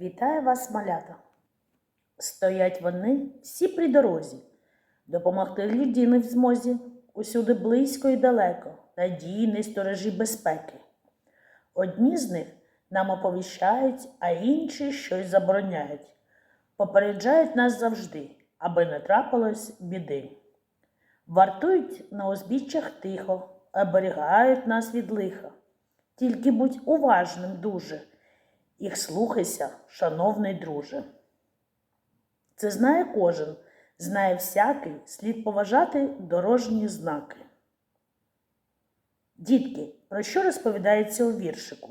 Вітаю вас, малята! Стоять вони всі при дорозі, допомогти людині в змозі, усюди близько і далеко, надійні сторожі безпеки. Одні з них нам оповіщають, а інші щось забороняють, попереджають нас завжди, аби не трапилось біди. Вартують на узбіччях тихо, оберігають нас від лиха. Тільки будь уважним дуже, їх слухайся, шановний друже. Це знає кожен, знає всякий, слід поважати дорожні знаки. Дітки, про що розповідається у віршику?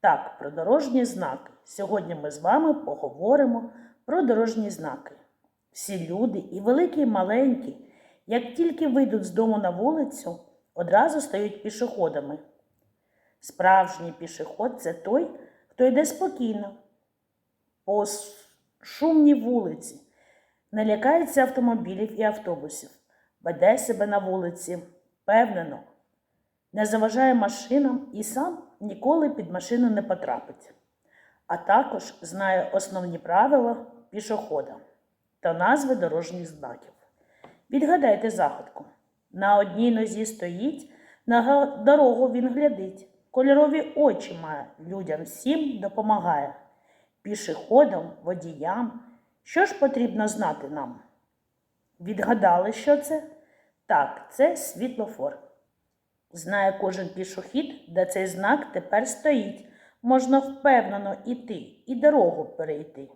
Так, про дорожні знаки. Сьогодні ми з вами поговоримо про дорожні знаки. Всі люди, і великі, і маленькі, як тільки вийдуть з дому на вулицю, одразу стають пішоходами. Справжній пішоход це той, хто йде спокійно, по шумній вулиці, не лякається автомобілів і автобусів, веде себе на вулиці, впевнено, не заважає машинам і сам ніколи під машину не потрапить. А також знає основні правила пішохода та назви дорожніх знаків. Відгадайте загадку. На одній нозі стоїть, на дорогу він глядить, кольорові очі має, людям всім допомагає. Пішоходам, водіям. Що ж потрібно знати нам? Відгадали, що це? Так, це світлофор. Знає кожен пішохід, де цей знак тепер стоїть. Можна впевнено іти і дорогу перейти.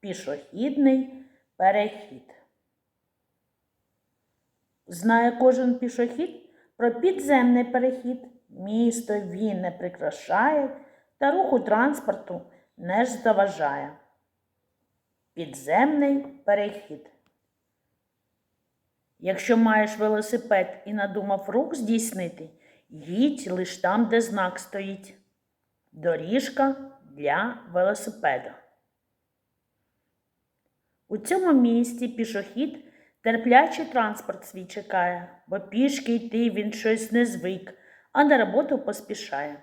Пішохідний перехід. Знає кожен пішохід про підземний перехід. Місто він не прикрашає та руху транспорту не ж заважає. Підземний перехід. Якщо маєш велосипед і надумав рух здійснити, їдь лиш там, де знак стоїть. Доріжка для велосипеда. У цьому місті пішохід терплячий транспорт свій чекає, бо пішки йти він щось не звик, а на роботу поспішає.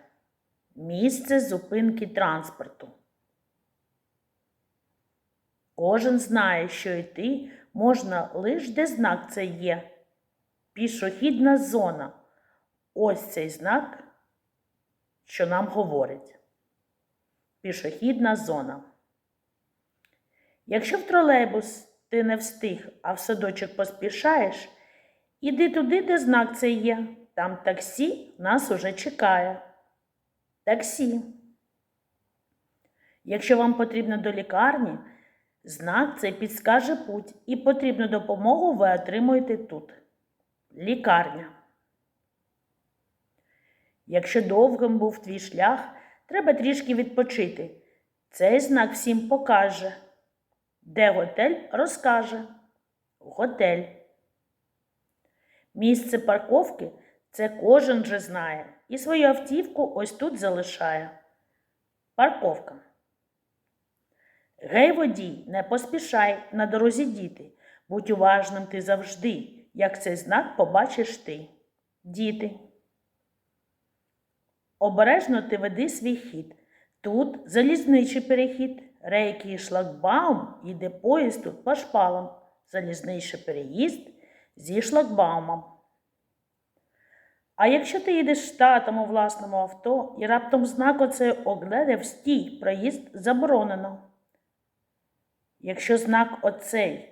Місце зупинки транспорту. Кожен знає, що йти можна лиш де знак це є. Пішохідна зона. Ось цей знак, що нам говорить. Пішохідна зона. Якщо в тролейбус ти не встиг, а в садочок поспішаєш, іди туди, де знак це є. Там таксі нас уже чекає. Таксі. Якщо вам потрібно до лікарні, знак цей підскаже путь і потрібну допомогу ви отримуєте тут. Лікарня. Якщо довгим був твій шлях, треба трішки відпочити. Цей знак всім покаже. Де готель розкаже. Готель. Місце парковки це кожен же знає і свою автівку ось тут залишає. Парковка. Гей, водій, не поспішай на дорозі діти. Будь уважним ти завжди, як цей знак побачиш ти. Діти. Обережно ти веди свій хід. Тут залізничий перехід, рейки і шлагбаум, іде поїзд тут по шпалам, залізничий переїзд зі шлагбаумом. А якщо ти їдеш штатом у власному авто і раптом знак оцей оглядав стій, проїзд заборонено. Якщо знак оцей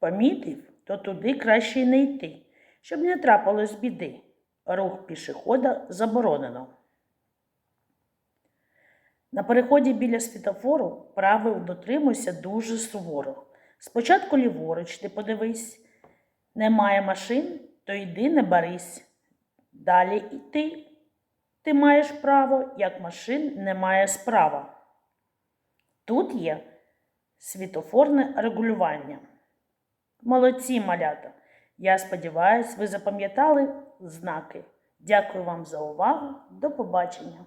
помітив, то туди краще й не йти, щоб не трапилось біди. Рух пішохода заборонено. На переході біля світофору правил дотримуйся дуже суворо. Спочатку ліворуч ти подивись, немає машин, то йди не барись. Далі йти. Ти маєш право, як машин немає справа. Тут є світофорне регулювання. Молодці, малята! Я сподіваюся, ви запам'ятали знаки. Дякую вам за увагу. До побачення!